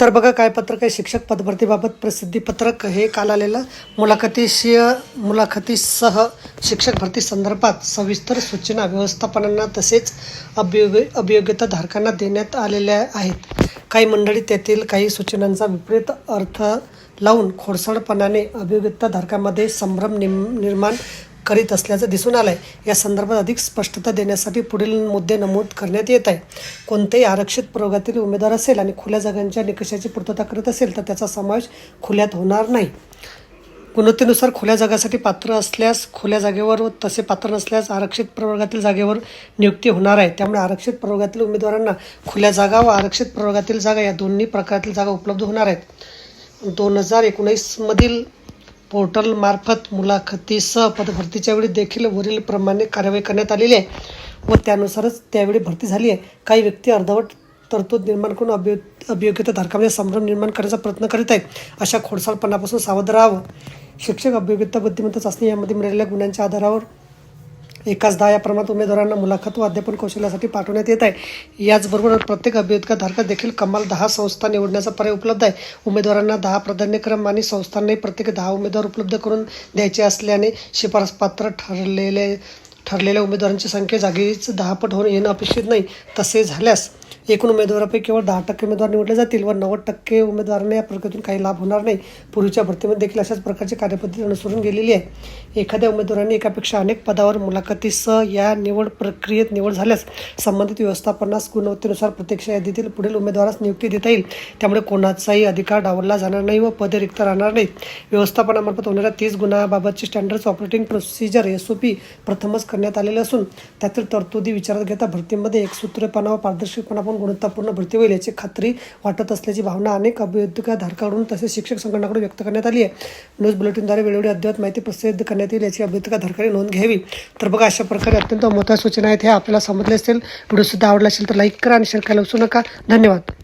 तर बघा काय पत्रक आहे? शिक्षक पदभरतीबाबत प्रसिद्धी पत्रक हे काल आलेलं. मुलाखतीशीय मुलाखतीसह शिक्षक भरती संदर्भात सविस्तर सूचना व्यवस्थापनांना तसेच अभियोग अभियोग्यता धारकांना देण्यात आलेल्या आहेत. काही मंडळी त्यातील काही सूचनांचा विपरीत अर्थ लावून खोडसाळपणाने अभियोग्यता धारकामध्ये संभ्रम निम निर्माण करीत असल्याचं दिसून आलं आहे या संदर्भात अधिक स्पष्टता देण्यासाठी पुढील मुद्दे नमूद करण्यात येत आहे कोणतेही आरक्षित प्रयोगातील उमेदवार असेल आणि खुल्या जागांच्या निकषाची पूर्तता करत असेल तर त्याचा समावेश खुल्यात होणार नाही. गुणवत्तेनुसार खुल्या जागासाठी पात्र असल्यास खुल्या जागेवर व तसे पात्र नसल्यास आरक्षित प्रवर्गातील जागेवर नियुक्ती होणार आहे. त्यामुळे आरक्षित प्रवर्गातील उमेदवारांना खुल्या जागा व आरक्षित प्रवर्गातील जागा या दोन्ही प्रकारातील जागा उपलब्ध होणार आहेत. दोन हजार एकोणीसमधील पोर्टलमार्फत मुलाखतीसह पदभरतीच्या वेळी देखील वरीलप्रमाणे कार्यवाही करण्यात आलेली आहे. व त्यानुसारच त्यावेळी भरती झाली आहे. काही व्यक्ती अर्धवट तरतूद निर्माण करून अभियो अभियोग्यता धारकामध्ये संभ्रम निर्माण करण्याचा प्रयत्न करीत आहेत. अशा खोडसाळपणापासून सावध राहावं. शिक्षक अभियोग्यता बुद्धिमत्ता चाचणी यामध्ये मिळालेल्या गुणांच्या आधारावर एकाच दहा या प्रमाणात उमेदवारांना मुलाखत व अध्यापन कौशल्यासाठी पाठवण्यात येत आहे. याचबरोबर प्रत्येक अभियोगिका देखील कमाल दहा संस्था निवडण्याचा पर्याय उपलब्ध आहे. उमेदवारांना दहा प्राधान्यक्रम आणि संस्थांनाही प्रत्येक दहा उमेदवार उपलब्ध करून द्यायचे असल्याने शिफारस पात्र ठरलेले ठरलेल्या उमेदवारांची संख्या जागीच दहापट होऊन होणं येणं अपेक्षित नाही. तसे झाल्यास एकूण उमेदवारापैकी केवळ दहा टक्के उमेदवार निवडले जातील व नव्वद टक्के उमेदवारांना या प्रक्रियेतून काही लाभ होणार नाही. पूर्वीच्या भरतीमध्ये देखील अशाच प्रकारची कार्यपद्धती अनुसरून गेलेली आहे. एखाद्या उमेदवारांनी एकापेक्षा अनेक पदावर मुलाखतीसह या निवड प्रक्रियेत निवड झाल्यास संबंधित व्यवस्थापनास गुणवत्तेनुसार प्रत्यक्ष यादीतील पुढील उमेदवारास नियुक्ती देता येईल. त्यामुळे कोणाचाही अधिकार डावलला जाणार नाही व पदे रिक्त राहणार नाहीत. व्यवस्थापनामार्फत होणाऱ्या तीस गुन्ह्याबाबतची standards operating procedure S O P प्रथमच करण्यात आलेले असून त्यातील तरतुदी विचारात घेता भरतीमध्ये एकसूत्रपणा व पारदर्शकपणा आपण गुणवत्तापूर्ण भरती होईल याची खात्री वाटत असल्याची भावना अनेक अभ्योदिकाधारकाकडून तसेच शिक्षक संघटनाकडून व्यक्त करण्यात आली आहे. न्यूज बुलेटिनद्वारे वेळोवेळी अद्ययावत माहिती प्रसिद्ध करण्यात येईल याची अभियोगिका नोंद घ्यावी. तर बघा अशा प्रकारे अत्यंत महत्त्वाच्या सूचना आहेत हे आपल्याला समजले असतील. व्हिडिओसुद्धा आवडला असेल तर लाईक करा आणि शेअर करायला विसरू नका. धन्यवाद.